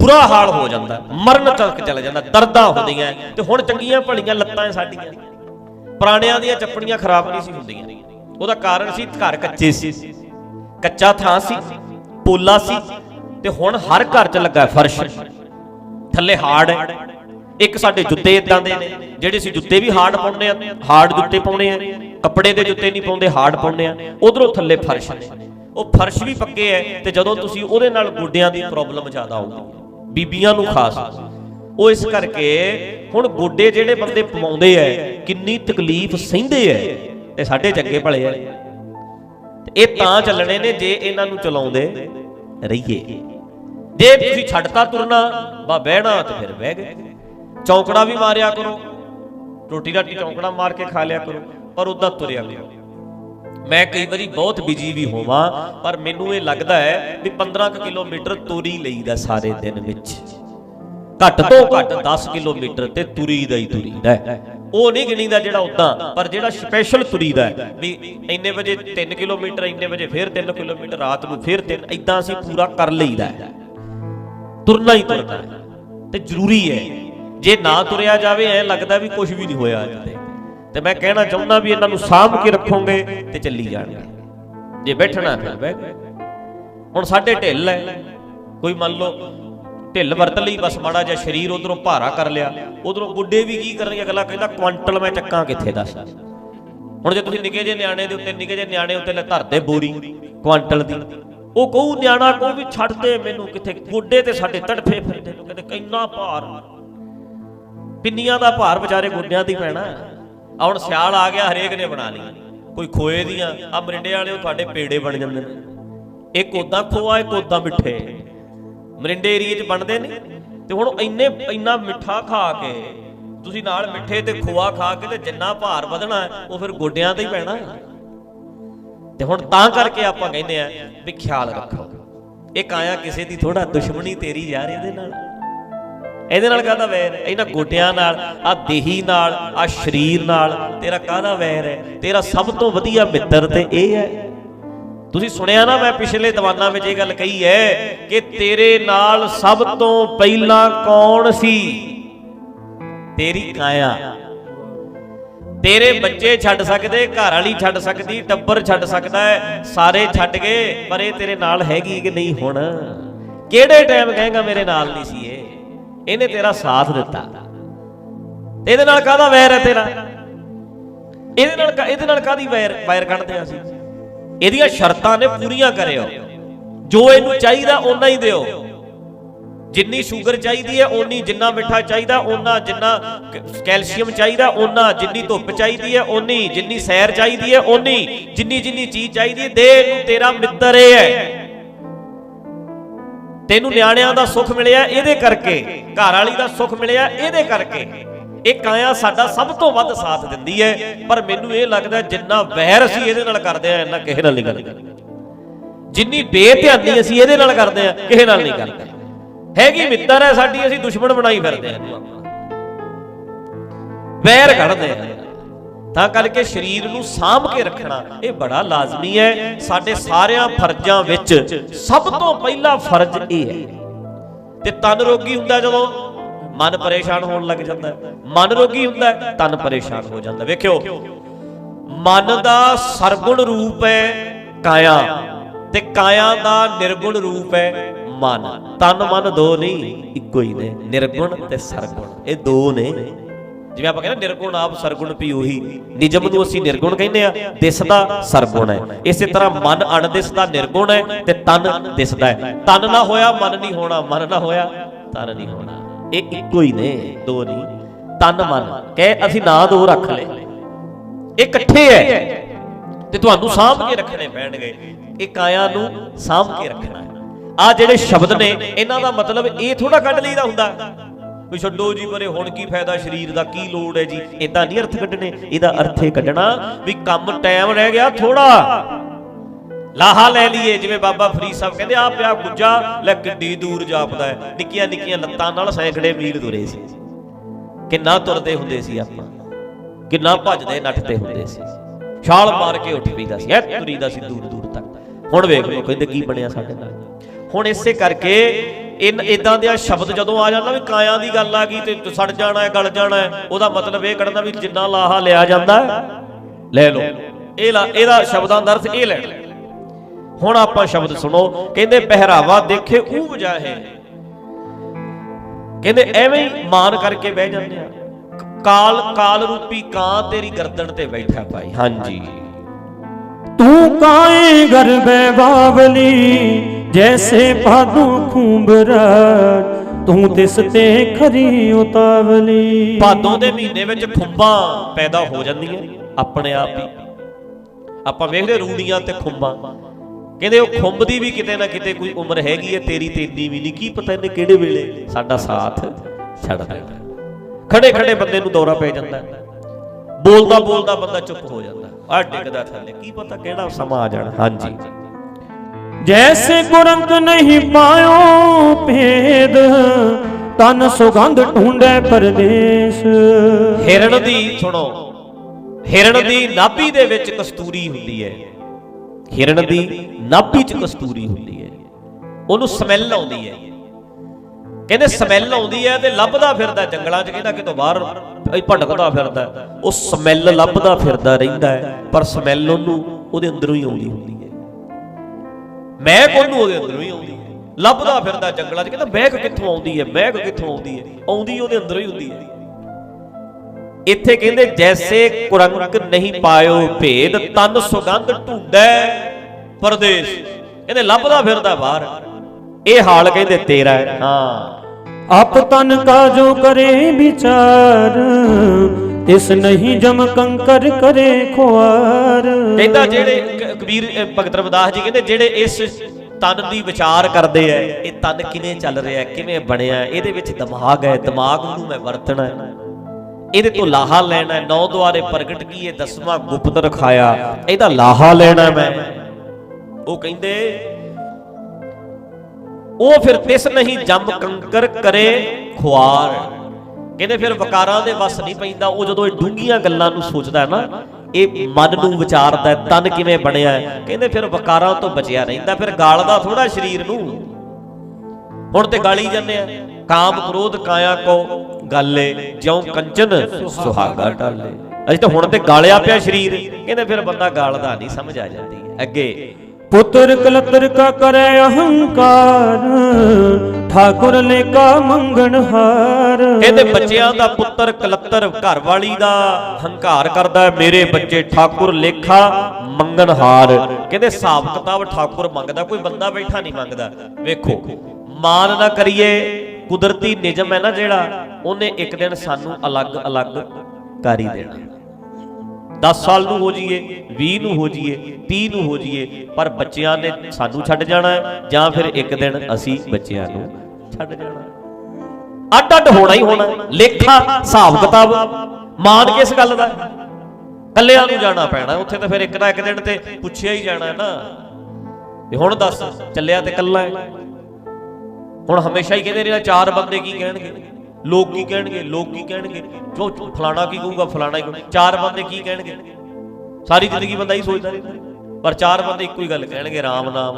ਬੁਰਾ ਹਾਲ ਹੋ ਜਾਂਦਾ, ਮਰਨ ਤੱਕ ਚਲਾ ਜਾਂਦਾ, ਦਰਦਾਂ ਹੁੰਦੀਆਂ, ਤੇ ਹੁਣ ਚੰਗੀਆਂ ਭਲੀਆਂ ਲੱਤਾਂ ਸਾਡੀਆਂ। ਪੁਰਾਣਿਆਂ ਦੀਆਂ ਚੱਪੜੀਆਂ ਖਰਾਬ ਨਹੀਂ ਸੀ ਹੁੰਦੀਆਂ। ਉਹਦਾ ਕਾਰਨ ਸੀ ਘਰ ਕੱਚੇ ਸੀ, ਕੱਚਾ ਥਾਂ ਸੀ, ਪੋਲਾ ਸੀ ਤੇ ਹੁਣ ਹਰ ਘਰ 'ਚ ਲੱਗਾ ਫਰਸ਼। ਥੱਲੇ ਹਾਰਡ। ਹੈ ਇੱਕ ਸਾਡੇ ਜੁੱਤੇ ਇਦਾਂ ਦੇ ਨੇ, ਜਿਹੜੇ ਸੀ ਜੁੱਤੇ ਵੀ ਹਾਰਡ ਪਾਉਂਦੇ ਆ, ਹਾਰਡ ਜੁੱਤੇ ਪਾਉਣੇ ਆ, ਕੱਪੜੇ ਦੇ ਜੁੱਤੇ ਨਹੀਂ ਪਾਉਂਦੇ, ਹਾਰਡ ਪਾਉਂਦੇ ਆ, ਉਧਰੋਂ ਥੱਲੇ ਫਰਸ਼ ਨੇ। ਉਹ ਫਰਸ਼ ਵੀ ਪੱਕੇ ਐ ਤੇ ਜਦੋਂ ਤੁਸੀਂ ਉਹਦੇ ਨਾਲ ਗੋਡਿਆਂ ਦੀ ਪ੍ਰੋਬਲਮ ਜ਼ਿਆਦਾ ਆਉਂਦੀ ਬੀਬੀਆਂ ਨੂੰ ਖਾਸ। ਉਹ ਇਸ ਕਰਕੇ ਹੁਣ ਗੋਡੇ ਜਿਹੜੇ ਬੰਦੇ ਪਵਾਉਂਦੇ ਐ, ਕਿੰਨੀ ਤਕਲੀਫ ਸਹਿੰਦੇ ਐ ਤੇ ਸਾਡੇ ਚੰਗੇ ਭਲੇ ਐ। ਇਹ ਤਾਂ ਚੱਲਣੇ ਨੇ ਜੇ ਇਹਨਾਂ ਨੂੰ ਚਲਾਉਂਦੇ ਰਹੀਏ। ਜੇ ਤੁਸੀਂ ਛੱਡਤਾ ਤੁਰਨਾ ਬਾ ਬਹਿਣਾ ਤੇ ਫਿਰ ਬਹਿ ਗਏ। ਚੌਂਕੜਾ ਵੀ ਮਾਰਿਆ ਕਰੋ। ਰੋਟੀ ਰਾਟੀ ਚੌਂਕੜਾ ਮਾਰ ਕੇ ਖਾ ਲਿਆ ਕਰੋ ਪਰ ਉਦਾਂ ਤੁਰਿਆ ਕਰੋ ਮੈਂ ਕਈ ਵਾਰੀ ਬਹੁਤ ਬਿਜ਼ੀ ਵੀ ਹੋਵਾਂ ਪਰ ਮੈਨੂੰ ਇਹ ਲੱਗਦਾ ਹੈ ਵੀ 15 ਕੁ ਕਿਲੋਮੀਟਰ ਤੁਰੀ ਲਈਦਾ ਸਾਰੇ ਦਿਨ ਵਿੱਚ। ਘੱਟ ਤੋਂ ਘੱਟ 10 ਕਿਲੋਮੀਟਰ ਤੇ ਤੁਰੀ ਦਾ ਹੀ ਤੁਰੀਦਾ ਹੈ। ਉਹ ਨਹੀਂ ਗਿਣੀਦਾ ਜਿਹੜਾ ਉਦਾਂ ਪਰ ਜਿਹੜਾ ਸਪੈਸ਼ਲ ਤੁਰੀਦਾ ਵੀ ਇੰਨੇ ਵਜੇ 3 ਕਿਲੋਮੀਟਰ ਇੰਨੇ ਵਜੇ ਫਿਰ 3 ਕਿਲੋਮੀਟਰ ਰਾਤ ਨੂੰ ਫਿਰ 3 ਇਦਾਂ ਅਸੀਂ ਪੂਰਾ ਕਰ ਲਈਦਾ ਹੈ। ਤੁਰਨਾ ਹੀ ਤੁਰਨਾ ਹੈ। ਤੇ ਜ਼ਰੂਰੀ ਹੈ, ਜੇ ਨਾ ਤੁਰਿਆ ਜਾਵੇ, ਐ ਲੱਗਦਾ ਵੀ ਕੁਝ ਵੀ ਨਹੀਂ ਹੋਇਆ ਅੱਜ ਤੇ ਤੇ ਮੈਂ ਕਹਿਣਾ ਚਾਹੁੰਦਾ ਵੀ ਇਹਨਾਂ ਨੂੰ ਸਾਂਭ ਕੇ ਰੱਖੋਗੇ ਤੇ ਚੱਲੀ ਜਾਣਗੇ। ਜੇ ਬੈਠਣਾ ਫਿਰ ਬਹਿ ਹੁਣ ਸਾਡੇ ਢਿੱਲ ਹੈ। ਕੋਈ ਮੰਨ ਲਓ, ਢਿੱਲ ਵਰਤ ਲਈ ਬਸ ਮਾੜਾ ਜਿਹਾ ਸਰੀਰ ਉਧਰੋਂ ਭਾਰਾ ਕਰ ਲਿਆ। ਉਧਰੋਂ ਗੁੱਡੇ ਵੀ ਕੀ ਕਰਨਗੇ, ਅਗਲਾ ਕਹਿੰਦਾ, ਕੁਆਂਟਲ ਮੈਂ ਚੱਕਾਂ ਕਿੱਥੇ ਦੱਸ? ਹੁਣ ਜੇ ਤੁਸੀਂ ਨਿੱਕੇ ਜਿਹੇ ਨਿਆਣੇ ਦੇ ਉੱਤੇ, ਨਿੱਕੇ ਜਿਹੇ ਨਿਆਣੇ ਉੱਤੇ ਲੈ ਧਰਦੇ ਬੋਰੀ, ਕੁਆਂਟਲ ਦੀ। ਉਹ ਕਹੂ, ਨਿਆਣਾ ਕਹੂ ਵੀ ਛੱਡ ਦੇ ਮੈਨੂੰ ਕਿੱਥੇ? ਗੋਡੇ ਤੇ ਸਾਡੇ ਤੜਫੇ ਫਿਰਦੇ ਨੂੰ ਕਹਿੰਦੇ ਕਿੰਨਾ ਭਾਰ ਪਿੰਨੀਆਂ ਦਾ ਭਾਰ ਵਿਚਾਰੇ ਗੋਡਿਆਂ ਤੇ ਪੈਣਾ ਹੁਣ ਸਿਆਲ ਆ ਗਿਆ, ਹਰੇਕ ਨੇ ਬਣਾ ਲਈ। ਕੋਈ ਖੋਏ ਦੀਆਂ ਆ ਮਰਿੰਡੇ ਵਾਲੇ ਉਹ ਤੁਹਾਡੇ ਪੇੜੇ ਬਣ ਜਾਂਦੇ ਨੇ। ਇੱਕ ਉਦਾਂ ਖੋਆ, ਇੱਕ ਉਦਾਂ ਮਿੱਠੇ। ਮਰਿੰਡੇ ਏਰੀਏ 'ਚ ਬਣਦੇ ਨੇ। ਤੇ ਹੁਣ ਇੰਨੇ, ਇੰਨਾ ਮਿੱਠਾ ਖਾ ਕੇ, ਤੁਸੀਂ ਨਾਲ ਮਿੱਠੇ ਤੇ ਖੋਆ ਖਾ ਕੇ ਤੇ ਜਿੰਨਾ ਭਾਰ ਵਧਣਾ ਉਹ ਫਿਰ ਗੋਡਿਆਂ ਤੇ ਹੀ ਪੈਣਾ ਹੈ। ਤੇ ਹੁਣ ਤਾਂ ਕਰਕੇ ਆਪਾਂ ਕਹਿੰਦੇ ਆ ਵੀ ਖਿਆਲ ਰੱਖੋ। ਇਹ ਕਾਇਆ ਕਿਸੇ ਦੀ ਥੋੜਾ ਦੁਸ਼ਮਣੀ ਤੇਰੀ ਯਾਰ ਇਹਦੇ ਨਾਲ। ਇਹਦੇ ਨਾਲ ਕਾਹਦਾ ਵੈਰ ਹੈ? ਇਹਨਾਂ ਗੋਡਿਆਂ ਨਾਲ ਆ ਦੇਹੀ ਨਾਲ ਆ ਸਰੀਰ ਨਾਲ ਤੇਰਾ ਕਾਹਦਾ ਵੈਰ ਹੈ? ਤੇਰਾ ਸਭ ਤੋਂ ਵਧੀਆ ਮਿੱਤਰ ਤੇ ਇਹ ਹੈ। ਤੁਸੀਂ ਸੁਣਿਆ ਨਾ ਮੈਂ ਪਿਛਲੇ ਦੀਵਾਨਾਂ ਵਿੱਚ ਇਹ ਗੱਲ ਕਹੀ ਹੈ ਕਿ ਤੇਰੇ ਨਾਲ ਸਭ ਤੋਂ ਪਹਿਲਾਂ ਕੌਣ ਸੀ? ਤੇਰੀ ਕਾਇਆ। ਤੇਰੇ ਬੱਚੇ ਛੱਡ ਸਕਦੇ, ਘਰ ਵਾਲੀ ਛੱਡ ਸਕਦੀ, ਟੱਬਰ ਛੱਡ ਸਕਦਾ ਹੈ, ਸਾਰੇ ਛੱਡ ਗਏ, ਪਰ ਇਹ ਤੇਰੇ ਨਾਲ ਹੈਗੀ ਕਿ ਨਹੀਂ ਹੁਣ? ਕਿਹੜੇ ਟਾਈਮ ਕਹੇਗਾ ਮੇਰੇ ਨਾਲ ਨਹੀਂ ਸੀ ਇਹ? ਇਹਨੇ ਤੇਰਾ ਸਾਥ ਦਿੱਤਾ। ਇਹਦੇ ਨਾਲ ਕਾਹਦਾ ਵੈਰ ਹੈ ਤੇਰਾ? ਇਹਦੇ ਨਾਲ ਕਾ- ਇਹਦੇ ਨਾਲ ਕਾਦੀ ਵੈਰ ਵੈਰ ਕੱਢਦੇ ਆ ਅਸੀਂ? ਇਹਦੀਆਂ ਸ਼ਰਤਾਂ ਨੇ ਪੂਰੀਆਂ ਕਰਿਓ। ਜੋ ਇਹਨੂੰ ਚਾਹੀਦਾ, ਓਨਾ ਹੀ ਦਿਓ। ਜਿੰਨੀ ਸ਼ੂਗਰ ਚਾਹੀਦੀ ਹੈ, ਓਨੀ ਜਿੰਨਾ ਮਿੱਠਾ ਚਾਹੀਦਾ, ਓਨਾ ਜਿੰਨਾ ਕੈਲਸ਼ੀਅਮ ਚਾਹੀਦਾ, ਓਨਾ ਜਿੰਨੀ ਧੁੱਪ ਚਾਹੀਦੀ ਹੈ, ਓਨੀ ਜਿੰਨੀ ਸੈਰ ਚਾਹੀਦੀ ਹੈ, ਓਨੀ ਜਿੰਨੀ ਜਿੰਨੀ ਚੀਜ਼ ਚਾਹੀਦੀ ਹੈ, ਦੇ ਇਹਨੂੰ ਤੇਰਾ ਮਿੱਤਰ ਇਹ ਹੈ। ਤੈਨੂੰ ਨਿਆਣਿਆਂ ਦਾ ਸੁੱਖ ਮਿਲਿਆ ਇਹਦੇ ਕਰਕੇ, ਘਰ ਵਾਲੀ ਦਾ ਸੁੱਖ ਮਿਲਿਆ ਇਹਦੇ ਕਰਕੇ। ਇਹ ਕਾਇਆ ਸਾਡਾ ਸਭ ਤੋਂ ਵੱਧ ਸਾਥ ਦਿੰਦੀ ਹੈ, ਪਰ ਮੈਨੂੰ ਇਹ ਲੱਗਦਾ ਜਿੰਨਾ ਵੈਰ ਅਸੀਂ ਇਹਦੇ ਨਾਲ ਕਰਦੇ ਆ ਇੰਨਾ ਕਿਸੇ ਨਾਲ ਨਹੀਂ ਕਰਦੇ। ਜਿੰਨੀ ਬੇਧਿਆਨੀ ਅਸੀਂ ਇਹਦੇ ਨਾਲ ਕਰਦੇ ਆ ਕਿਸੇ ਨਾਲ ਨਹੀਂ ਕਰਦੇ। ਹੈਗੀ ਮਿੱਤਰ ਹੈ ਸਾਡੀ ਅਸੀਂ ਦੁਸ਼ਮਣ ਬਣਾਈ ਫਿਰਦੇ ਹਾਂ। ਇਹਨੂੰ ਵੈਰ ਕੱਢਦੇ ਹਾਂ। ਤਾਂ ਕਰਕੇ ਸਰੀਰ ਨੂੰ ਸਾਂਭ ਕੇ ਰੱਖਣਾ ਇਹ ਬੜਾ ਲਾਜ਼ਮੀ ਹੈ। ਸਾਡੇ ਸਾਰਿਆਂ ਫਰਜ਼ਾਂ ਵਿੱਚ ਸਭ ਤੋਂ ਪਹਿਲਾ ਫਰਜ਼ ਇਹ ਹੈ। ਤੇ ਤਨ ਰੋਗੀ ਹੁੰਦਾ ਜਦੋਂ ਮਨ ਪਰੇਸ਼ਾਨ ਹੋਣ ਲੱਗ ਜਾਂਦਾ ਹੈ। ਮਨ ਰੋਗੀ ਹੁੰਦਾ ਹੈ, ਤਨ ਪਰੇਸ਼ਾਨ ਹੋ ਜਾਂਦਾ ਵੇਖਿਓ ਮਨ ਦਾ ਸਰਗੁਣ ਰੂਪ ਹੈ ਕਾਇਆ। ਤੇ ਕਾਇਆ ਦਾ ਨਿਰਗੁਣ ਰੂਪ ਹੈ ਮਨ, ਤਨ ਮਨ ਦੋ ਨਹੀਂ, ਇੱਕੋ ਹੀ ਨੇ, ਨਿਰਗੁਣ ਤੇ ਸਰਗੁਣ। ਇਹ ਦੋ ਨੇ। ਜਿਵੇਂ ਆਪਾਂ ਕਹਿੰਦੇ ਨਿਰਗੁਣ ਆਪ ਸਰਗੁਣ ਵੀ ਉਹੀ। ਨਿਜਮ ਨੂੰ ਅਸੀਂ ਨਿਰਗੁਣ ਕਹਿੰਦੇ ਆ ਦਿਸਦਾ ਸਰਗੁਣ ਹੈ। ਇਸੇ ਤਰ੍ਹਾਂ ਮਨ ਅਣ ਦਿਸਦਾ ਨਿਰਗੁਣ ਹੈ ਤੇ ਤਨ ਦਿਸਦਾ ਹੈ। ਤਨ ਨਾ ਹੋਇਆ, ਮਨ ਨਹੀਂ ਹੋਣਾ। ਮਨ ਨਾ ਹੋਇਆ, ਤਨ ਨਹੀਂ ਹੋਣਾ। ਇਹ ਇੱਕੋ ਹੀ ਨੇ, ਦੋ ਨਹੀਂ। ਤਨ ਮਨ, ਕਹੇ ਅਸੀਂ ਨਾ ਦੋ ਰੱਖ ਲਏ। ਇਹ ਇਕੱਠੇ ਹੈ। ਤੇ ਤੁਹਾਨੂੰ ਸਾਂਭ ਕੇ ਰੱਖਣੇ ਪੈਣਗੇ। ਇਹ ਕਾਇਆ ਨੂੰ ਸਾਂਭ ਕੇ ਰੱਖਣਾ ਹੈ। ਆ ਜਿਹੜੇ ਸ਼ਬਦ ਨੇ, ਇਹਨਾਂ ਦਾ ਮਤਲਬ ਇਹ ਥੋੜਾ ਕੱਢ ਲਈਦਾ ਹੁੰਦਾ। ਵੀ ਛੱਡੋ ਜੀ, ਪਰੇ ਹੁਣ ਕੀ ਫਾਇਦਾ, ਸਰੀਰ ਦਾ ਕੀ ਲੋੜ ਹੈ ਜੀ? ਇਦਾਂ ਨਹੀਂ ਅਰਥ ਕੱਢਣੇ ਇਹਦਾ ਅਰਥ ਇਹ ਕੱਢਣਾ ਵੀ ਕੰਮ ਟਾਈਮ ਰਹਿ ਗਿਆ ਥੋੜਾ ਲਾਹਾ ਲੈ ਲਈਏ, ਜਿਵੇਂ ਬਾਬਾ ਫਰੀਦ ਸਾਹਿਬ ਕਹਿੰਦੇ ਆ ਪਿਆ ਗੁੱਜਾ, ਲੈ ਕਿੱਡੀ ਦੂਰ ਜਾਪਦਾ ਹੈ। ਨਿੱਕੀਆਂ ਨਿੱਕੀਆਂ ਲੱਤਾਂ ਨਾਲ ਸੈਂਕੜੇ ਮੀਲ ਤੁਰੇ ਸੀ। ਕਿੰਨਾ ਤੁਰਦੇ ਹੁੰਦੇ ਸੀ ਆਪਾਂ। ਕਿੰਨਾ ਭੱਜਦੇ, ਨੱਠਦੇ ਹੁੰਦੇ ਸੀ। ਛਾਲ ਮਾਰ ਕੇ ਉੱਠ ਪਈਦਾ ਸੀ ਐ ਤੁਰੀਦਾ ਸੀ ਦੂਰ ਦੂਰ ਤੱਕ। ਹੁਣ ਵੇਖ ਲਓ, ਕਹਿੰਦੇ ਕੀ ਬਣਿਆ ਸਾਡੇ ਨਾਲ। ਹੁਣ ਇਸੇ ਕਰਕੇ ਇਨ ਇਦਾਂ ਦੇ ਸ਼ਬਦ ਜਦੋਂ ਆ ਜਾਂਦਾ ਵੀ ਕਾਇਆ ਦੀ ਗੱਲ ਆ ਗਈ ਤੇ ਸੜ ਜਾਣਾ ਹੈ, ਗਲ ਜਾਣਾ ਹੈ, ਉਹਦਾ ਮਤਲਬ ਇਹ ਕੱਢਣਾ ਵੀ ਜਿੰਨਾ ਲਾਹਾ ਲਿਆ ਜਾਂਦਾ ਲੈ ਲਓ। ਇਹ ਇਹਦਾ ਸ਼ਬਦਾਂ ਦਾ ਅਰਥ ਇਹ ਲੈਣਾ। ਹੁਣ ਆਪਾਂ ਸ਼ਬਦ ਸੁਣੋ, ਕਹਿੰਦੇ ਪਹਿਰਾਵਾ ਦੇਖੇ ਊਬ ਜਾਹੇ। ਕਹਿੰਦੇ ਐਵੇਂ ਹੀ ਮਾਨ ਕਰਕੇ ਬਹਿ ਜਾਂਦੇ ਆ। ਕਾਲ ਕਾਲ ਰੂਪੀ ਕਾਂ ਤੇਰੀ ਗਰਦਨ ਤੇ ਬੈਠਾ ਭਾਈ, ਹਾਂਜੀ। ਤੂੰ ਕਾਏ ਗਰਬੇ ਬਾਵਲੀ ਜੈਸੇ ਭਾਦੂ ਖੂੰਬਰਾ ਤੂੰ ਤਿਸ ਤੇ ਖਰੀ ਉਤਾਵਲੀ। ਭਾਦੋਂ ਦੇ ਮਹੀਨੇ ਵਿੱਚ ਖੁੰਬਾਂ ਪੈਦਾ ਹੋ ਜਾਂਦੀਆਂ ਆਪਣੇ ਆਪ ਹੀ। ਆਪਾਂ ਵੇਖਦੇ ਰੂੜੀਆਂ ਤੇ ਖੁੰਬਾਂ। ਕਹਿੰਦੇ ਉਹ ਖੁੰਬ ਦੀ ਵੀ ਕਿਤੇ ਨਾ ਕਿਤੇ ਕੋਈ ਉਮਰ ਹੈਗੀ ਹੈ, ਤੇਰੀ ਤੇ ਇੰਨੀ ਵੀ ਨਹੀਂ। ਕੀ ਪਤਾ ਇਹਨੇ ਕਿਹੜੇ ਵੇਲੇ ਸਾਡਾ ਸਾਥ ਛੱਡ ਦੇਣਾ ਖੜੇ ਖੜੇ ਬੰਦੇ ਨੂੰ ਦੌਰਾ ਪੈ ਜਾਂਦਾ। ਬੋਲਦਾ ਬੋਲਦਾ ਬੰਦਾ ਚੁੱਪ ਹੋ ਜਾਂਦਾ। ਆ ਡਿੱਗਦਾ ਥੱਲੇ। ਕੀ ਪਤਾ ਕਿਹੜਾ ਸਮਾਂ ਆ ਜਾਣਾ। ਹਾਂਜੀ। ਜੈਸੇ ਗੁਰੰਕ ਨਹੀਂ ਪਾਇਓ ਭੇਦ ਤਨ ਸੁਗੰਧ ਢੂੰਡੈ ਪਰਦੇਸ। ਹਿਰਣ ਦੀ ਸੁਣੋ। ਹਿਰਣ ਦੀ ਨਾਭੀ ਦੇ ਵਿੱਚ ਕਸਤੂਰੀ ਹੁੰਦੀ ਹੈ। ਹਿਰਣ ਦੀ ਨਾਭੀ 'ਚ ਕਸਤੂਰੀ ਹੁੰਦੀ ਹੈ। ਉਹਨੂੰ ਸਮੈਲ ਆਉਂਦੀ ਹੈ। ਕਹਿੰਦੇ ਸਮੈਲ ਆਉਂਦੀ ਹੈ ਤੇ ਲੱਭਦਾ ਫਿਰਦਾ ਜੰਗਲਾਂ 'ਚ ਕਹਿੰਦਾ ਕਿਤੋਂ ਬਾਹਰ। ਇਹ ਭਟਕਦਾ ਫਿਰਦਾ ਉਹ ਸਮੈਲ ਲੱਭਦਾ ਫਿਰਦਾ ਰਹਿੰਦਾ ਹੈ, ਪਰ ਸਮੈਲ ਉਹਨੂੰ ਉਹਦੇ ਅੰਦਰੋਂ ਹੀ ਆਉਂਦੀ ਹੁੰਦੀ ਹੈ। ਮਹਿਕ ਉਹਨੂੰ ਉਹਦੇ ਅੰਦਰੋਂ ਹੀ ਆਉਂਦੀ ਹੈ। ਲੱਭਦਾ ਫਿਰਦਾ ਜੰਗਲਾਂ 'ਚ, ਕਹਿੰਦਾ ਮਹਿਕ ਕਿੱਥੋਂ ਆਉਂਦੀ ਹੈ, ਮਹਿਕ ਕਿੱਥੋਂ ਆਉਂਦੀ ਹੈ? ਆਉਂਦੀ ਉਹਦੇ ਅੰਦਰੋਂ ਹੀ ਹੁੰਦੀ ਹੈ। ਇੱਥੇ ਕਹਿੰਦੇ, ਜੈਸੇ ਕੁਰੰਕ ਨਹੀਂ ਪਾਇਓ ਭੇਦ, ਤਨ ਸੁਗੰਧ ਢੂੰਡੈ ਪਰਦੇਸ। ਕਹਿੰਦੇ, ਲੱਭਦਾ ਫਿਰਦਾ ਬਾਹਰ। ਇਹ ਹਾਲ ਕਹਿੰਦੇ ਤੇਰਾ ਹੈ। ਹਾਂ। ਆਪ ਤਨ ਕਾ ਜੋ ਕਰੇ ਵਿਚਾਰ, ਤਿਸ ਨਹੀਂ ਜਮ ਕੰਕਰ ਕਰੇ ਖੁਆਰ। ਕਹਿੰਦਾ ਜਿਹੜੇ ਕਬੀਰ ਭਗਤ ਰਵਿਦਾਸ ਜੀ ਕਹਿੰਦੇ ਜਿਹੜੇ ਇਸ ਤਨ ਦੀ ਵਿਚਾਰ ਕਰਦੇ ਐ, ਇਹ ਤਨ ਕਿਵੇਂ ਚੱਲ ਰਿਹਾ, ਕਿਵੇਂ ਬਣਿਆ, ਇਹਦੇ ਵਿੱਚ ਦਿਮਾਗ ਹੈ ਦਿਮਾਗ ਨੂੰ ਮੈਂ ਵਰਤਣਾ ਹੈ ਇਹਦੇ ਤੋਂ ਲਾਹਾ ਲੈਣਾ ਨੌ ਦੁਆਰੇ ਪ੍ਰਗਟ ਕੀਏ, ਦਸਵਾਂ ਗੁਪਤ ਰਖਾਇਆ, ਇਹਦਾ ਲਾਹਾ ਲੈਣਾ ਮੈਂ। ਉਹ ਕਹਿੰਦੇ ਉਹ ਫਿਰ ਤਿਸ ਨਹੀਂ ਜੰਮ ਕੰਕਰ ਕਰੇ ਖੁਆਰ। ਕਹਿੰਦੇ ਫਿਰ ਵਕਾਰਾਂ ਦੇ ਵਸ ਨਹੀਂ ਪੈਂਦਾ, ਉਹ ਜਦੋਂ ਇਹ ਡੂੰਘੀਆਂ ਗੱਲਾਂ ਨੂੰ ਸੋਚਦਾ ਹੈ ਨਾ, ਇਹ ਮਨ ਨੂੰ ਵਿਚਾਰਦਾ ਤਨ ਕਿਵੇਂ ਬਣਿਆ ਕਹਿੰਦੇ ਫਿਰ ਵਕਾਰਾਂ ਤੋਂ ਬਚਿਆ ਰਹਿੰਦਾ, ਫਿਰ ਗਾਲਦਾ ਥੋੜਾ ਸਰੀਰ ਨੂੰ। ਹੁਣ ਤੇ ਗਾਲੀ ਜਾਂਦੇ ਆ, ਕਾਮ ਕ੍ਰੋਧ ਕਾਇਆ ਕੋ ਗਾਲੇ, ਜਿਉ ਕੰਚਨ ਸੁਹਾਗਾ ਢਾਲੇ ਅਜੇ ਤਾਂ ਹੁਣ ਤੇ ਗਾਲਿਆ ਪਿਆ ਸਰੀਰ। ਕਹਿੰਦੇ ਫਿਰ ਬੰਦਾ ਗਾਲਦਾ ਨਹੀਂ, ਸਮਝ ਆ ਜਾਂਦੀ ਅੱਗੇ ਪੁੱਤਰ ਕਲਤਰ ਕਾ ਕਰੇ ਅਹੰਕਾਰ, ਠਾਕੁਰ ਲੈ ਕਾ ਮੰਗਣ ਹਾਰ। ਕਹਿੰਦੇ ਬੱਚਿਆਂ ਦਾ ਪੁੱਤਰ ਕਲੱਤਰ ਘਰ ਵਾਲੀ ਦਾ ਹੰਕਾਰ ਕਰਦਾ ਮੇਰੇ ਬੱਚੇ ਠਾਕੁਰ ਲੇਖਾ ਮੰਗਣਹਾਰ ਕਹਿੰਦੇ ਹਿਸਾਬ ਕਿਤਾਬ ਠਾਕੁਰ ਮੰਗਦਾ, ਕੋਈ ਬੰਦਾ ਬੈਠਾ ਨਹੀਂ ਮੰਗਦਾ। ਵੇਖੋ, ਮਾਨ ਨਾ ਕਰੀਏ, ਕੁਦਰਤੀ ਨਿਯਮ ਹੈ ਨਾ ਜਿਹੜਾ, ਉਹਨੇ ਇੱਕ ਦਿਨ ਸਾਨੂੰ ਅਲੱਗ-ਅਲੱਗ ਕਰ ਹੀ ਦੇਣਾ। 10 ਸਾਲ ਨੂੰ ਹੋ ਜਾਈਏ 20 ਨੂੰ ਹੋ ਜਾਈਏ 30 ਨੂੰ ਹੋ ਜਾਈਏ, ਪਰ ਬੱਚਿਆਂ ਨੇ ਸਾਨੂੰ ਛੱਡ ਜਾਣਾ ਜਾਂ ਫਿਰ ਇੱਕ ਦਿਨ ਅਸੀਂ ਬੱਚਿਆਂ ਨੂੰ ਛੱਡ ਜਾਣਾ ਅੱਡ ਅੱਡ ਹੋਣਾ ਹੀ ਹੋਣਾ ਲੇਖਾ, ਹਿਸਾਬ ਕਿਤਾਬ, ਮਾਨ ਕਿਸ ਗੱਲ ਦਾ? ਹੈ? ਕੱਲਿਆਂ ਨੂੰ ਜਾਣਾ ਪੈਣਾ ਉੱਥੇ ਤਾਂ ਫਿਰ ਇੱਕ ਨਾ ਇੱਕ ਦਿਨ ਤੇ ਪੁੱਛਿਆ ਹੀ ਜਾਣਾ ਨਾ। ਤੇ ਹੁਣ ਦੱਸ, ਚੱਲਿਆ ਤੇ ਕੱਲਾ ਹੈ। ਹੁਣ ਹਮੇਸ਼ਾ ਹੀ ਕਹਿੰਦੇ ਨੇ ਚਾਰ ਬੰਦੇ ਕੀ ਕਹਿਣਗੇ? ਲੋਕ ਕੀ ਕਹਿਣਗੇ? ਲੋਕ ਕੀ ਕਹਿਣਗੇ? ਜੋ ਫਲਾਣਾ ਕੀ ਕਹੂਗਾ? ਫਲਾਣਾ ਕੀ ਚਾਰ ਬੰਦੇ ਕੀ ਕਹਿਣਗੇ? ਸਾਰੀ ਜ਼ਿੰਦਗੀ ਬੰਦਾ ਹੀ ਸੋਚਦਾ ਰਹਿੰਦਾ। ਪਰ ਚਾਰ ਬੰਦੇ ਇੱਕੋ ਹੀ ਗੱਲ ਕਹਿਣਗੇ, ਰਾਮ ਨਾਮ,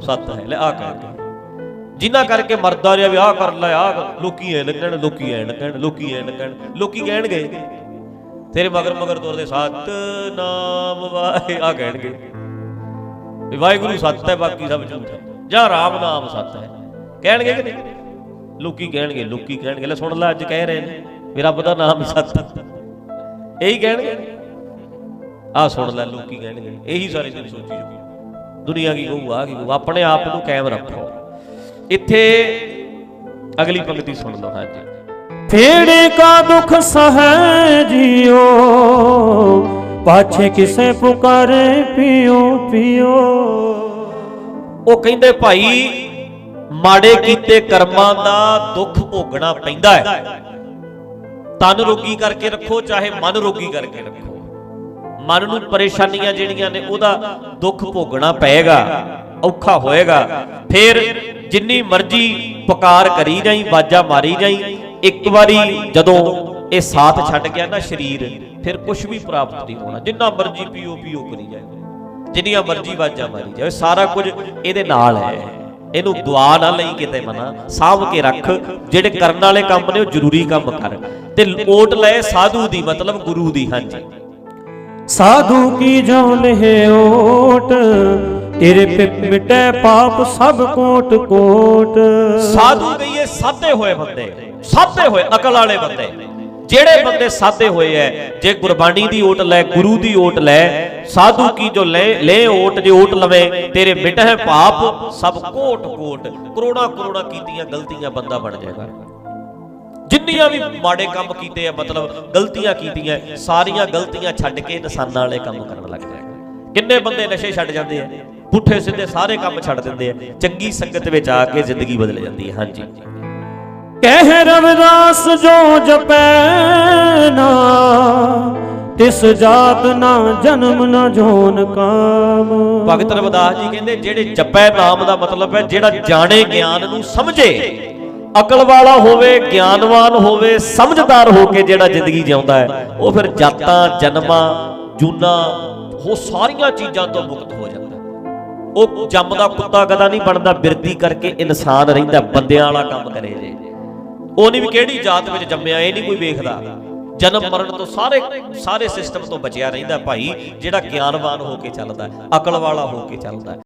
ਸਤ ਹੈ। ਲੈ ਆ ਕਹਿ ਜਿਨ੍ਹਾਂ ਕਰਕੇ ਮਰਦਾ ਰਿਹਾ ਵਿਆਹ ਕਰ ਲਿਆ ਲੋਕੀ ਐਨ ਕਹਿਣ ਲੋਕੀ ਐਨ ਕਹਿਣ ਲੋਕੀ ਐਨ ਕਹਿਣ ਲੋਕੀ ਕਹਿਣਗੇ, ਤੇਰੇ ਮਗਰ ਮਗਰ ਤੁਰਦੇ ਸਤ ਨਾਮ ਵਾਹਿ ਆ ਕਹਿਣਗੇ। ਵੀ ਵਾਹਿਗੁਰੂ ਸੱਤ ਹੈ, ਬਾਕੀ ਸਭ ਝੂਠ ਹੈ। ਜਾਂ ਰਾਮ ਨਾਮ ਸੱਤ ਹੈ। ਕਹਿਣਗੇ ਕਿ ਨਹੀਂ? ਲੋਕੀ ਕਹਿਣਗੇ ਲੋਕੀ ਕਹਿਣਗੇ ਲੈ ਸੁਣ ਲੈ ਅੱਜ ਕਹਿ ਰਹੇ ਨੇ ਵੀ ਰੱਬ ਦਾ ਨਾਮ ਸੱਤ ਇਹੀ ਕਹਿਣਗੇ? ਆ ਸੁਣ ਲੈ ਲੋਕੀ ਕਹਿਣਗੇ ਇਹੀ ਸਾਰੇ ਦਿਨ ਸੋਚੀ ਜੋ ਦੁਨੀਆ ਕੀ ਕਹੂ ਆ ਕੀ ਕਹੂ ਆਪਣੇ ਆਪ ਨੂੰ ਕਾਇਮ ਰੱਖੋ। ਇੱਥੇ ਅਗਲੀ ਪੰਕਤੀ ਸੁਣ ਲਓ ਹਾਂਜੀ ਫੇੜੇ ਕਾ ਦੁਖ ਸਹੈ ਜਿਉ ਪਾਛੇ ਕਿਸੇ ਪੁਕਾਰੇ ਪਿਓ ਪਿਓ। ਉਹ ਕਹਿੰਦੇ ਭਾਈ ਮਾੜੇ ਕੀਤੇ ਕਰਮਾਂ ਦਾ ਦੁੱਖ ਭੋਗਣਾ ਪੈਂਦਾ ਹੈ। ਤਨ ਰੋਗੀ ਕਰਕੇ ਰੱਖੋ, ਚਾਹੇ ਮਨ ਰੋਗੀ ਕਰਕੇ ਰੱਖੋ। ਮਨ ਨੂੰ ਪਰੇਸ਼ਾਨੀਆਂ ਜਿਹੜੀਆਂ ਨੇ, ਉਹਦਾ ਦੁੱਖ ਭੋਗਣਾ ਪਏਗਾ, ਔਖਾ ਹੋਏਗਾ। ਫਿਰ ਜਿੰਨੀ ਮਰਜ਼ੀ ਪੁਕਾਰ ਕਰੀ ਜਾਈ ਬਾਜਾ ਮਾਰੀ ਜਾਈ, ਇੱਕ ਵਾਰੀ ਜਦੋਂ ਇਹ ਸਾਥ ਛੱਡ ਗਿਆ ਨਾ ਸਰੀਰ, ਫਿਰ ਕੁਝ ਵੀ ਪ੍ਰਾਪਤ ਨਹੀਂ ਹੋਣਾ। ਜਿੰਨਾ ਮਰਜ਼ੀ ਪੀਓ ਪੀਓ ਕਰੀ ਜਾਏ ਜਿੰਨੀਆਂ ਮਰਜ਼ੀ ਬਾਜਾ ਮਾਰੀ ਜਾਵੇ ਸਾਰਾ ਕੁਝ ਇਹਦੇ ਨਾਲ ਹੈ। ਇਹਨੂੰ ਦੁਆ ਨਾ ਲਈ ਕਿਤੇ ਮਨਾ ਸਾਂਭ ਕੇ ਰੱਖ ਜਿਹੜੇ ਕਰਨ ਵਾਲੇ ਕੰਮ ਨੇ ਉਹ ਜ਼ਰੂਰੀ ਕੰਮ ਕਰ। ਤੇ ਓਟ ਲਏ ਸਾਧੂ ਦੀ ਮਤਲਬ ਗੁਰੂ ਦੀ ਹਾਂਜੀ। ਸਾਧੂ ਕੀ ਜੋ ਲਹਿ ਓਟ? ਤੇਰੇ ਮਿਟੈ ਪਾਪ ਸਭ ਕੋਟ ਕੋਟ। ਸਾਧੂ ਕਹੀਏ ਸਾਦੇ ਹੋਏ ਬੰਦੇ ਸਾਦੇ ਹੋਏ ਅਕਲ ਵਾਲੇ ਬੰਦੇ। ਜਿਹੜੇ ਬੰਦੇ ਸਾਦੇ ਹੋਏ ਐ, ਜੇ ਗੁਰਬਾਣੀ ਦੀ ਓਟ ਲੈ, ਗੁਰੂ ਦੀ ਓਟ ਲੈ, ਸਾਧੂ ਕੀ ਜੋ ਲੈ ਲੈ ਓਟ ਜੇ ਓਟ ਲਵੇ, ਤੇਰੇ ਮਿਟਹਿ ਪਾਪ, ਸਭ ਕੋਟ ਕੋਟ, ਕਰੋੜਾਂ ਕਰੋੜਾਂ ਕੀਤੀਆਂ ਗਲਤੀਆਂ ਬੰਦਾ ਬਣ ਜਾਏਗਾ। ਜਿੰਨੀਆਂ ਵੀ ਮਾੜੇ ਕੰਮ ਕੀਤੇ ਆ, ਮਤਲਬ ਗਲਤੀਆਂ ਕੀਤੀਆਂ, ਸਾਰੀਆਂ ਗਲਤੀਆਂ ਛੱਡ ਕੇ ਇਨਸਾਨਾਂ ਵਾਲੇ ਕੰਮ ਕਰਨ ਲੱਗ ਜਾਏਗਾ। ਕਿੰਨੇ ਬੰਦੇ ਨਸ਼ੇ ਛੱਡ ਜਾਂਦੇ ਆ, ਪੁੱਠੇ ਸਿੱਧੇ ਸਾਰੇ ਕੰਮ ਛੱਡ ਦਿੰਦੇ ਆ, ਚੰਗੀ ਸੰਗਤ ਵਿੱਚ ਆ ਕੇ ਜ਼ਿੰਦਗੀ ਬਦਲ ਜਾਂਦੀ ਹੈ, ਹਾਂਜੀ। ਕਹਿ ਰਵਿਦਾਸ ਜੋ ਜਪੈ ਨਾ, ਤਿਸ ਜਾਤ ਨਾ ਜਨਮ ਨਾ ਜੋਨ ਕਾਮ। ਭਗਤ ਰਵਿਦਾਸ ਜੀ ਕਹਿੰਦੇ, ਜਿਹੜੇ ਜਪੈ ਨਾਮ ਦਾ ਮਤਲਬ ਹੈ, ਜਿਹੜਾ ਜਾਣੇ ਗਿਆਨ ਨੂੰ ਸਮਝੇ। ਅਕਲ ਵਾਲਾ ਹੋਵੇ, ਗਿਆਨਵਾਨ ਹੋਵੇ, ਸਮਝਦਾਰ ਹੋ ਕੇ ਜਿਹੜਾ ਜ਼ਿੰਦਗੀ ਜਿਉਂਦਾ ਹੈ, ਉਹ ਫਿਰ ਜਾਤਾਂ, ਜਨਮਾਂ, ਜੂਨਾ, ਉਹ ਸਾਰੀਆਂ ਚੀਜ਼ਾਂ ਤੋਂ ਮੁਕਤ ਹੋ ਜਾਂਦਾ ਉਹ ਜੰਮਦਾ ਕੁੱਤਾ ਕਦਾ ਨਹੀਂ ਬਣਦਾ ਬਿਰਦੀ ਕਰਕੇ ਇਨਸਾਨ ਰਹਿੰਦਾ, ਬੰਦਿਆਂ ਵਾਲਾ ਕੰਮ ਕਰੇ ਜੇ। ਉਹ ਨਹੀਂ ਵੀ ਕਿਹੜੀ ਜਾਤ ਵਿੱਚ ਜੰਮਿਆ, ਇਹ ਨਹੀਂ ਕੋਈ ਵੇਖਦਾ। ਜਨਮ ਮਰਨ ਤੋਂ ਸਾਰੇ ਸਾਰੇ ਸਿਸਟਮ ਤੋਂ ਬਚਿਆ ਰਹਿੰਦਾ ਭਾਈ, ਜਿਹੜਾ ਗਿਆਨਵਾਨ ਹੋ ਕੇ ਚੱਲਦਾ ਅਕਲ ਵਾਲਾ ਹੋ ਕੇ ਚੱਲਦਾ।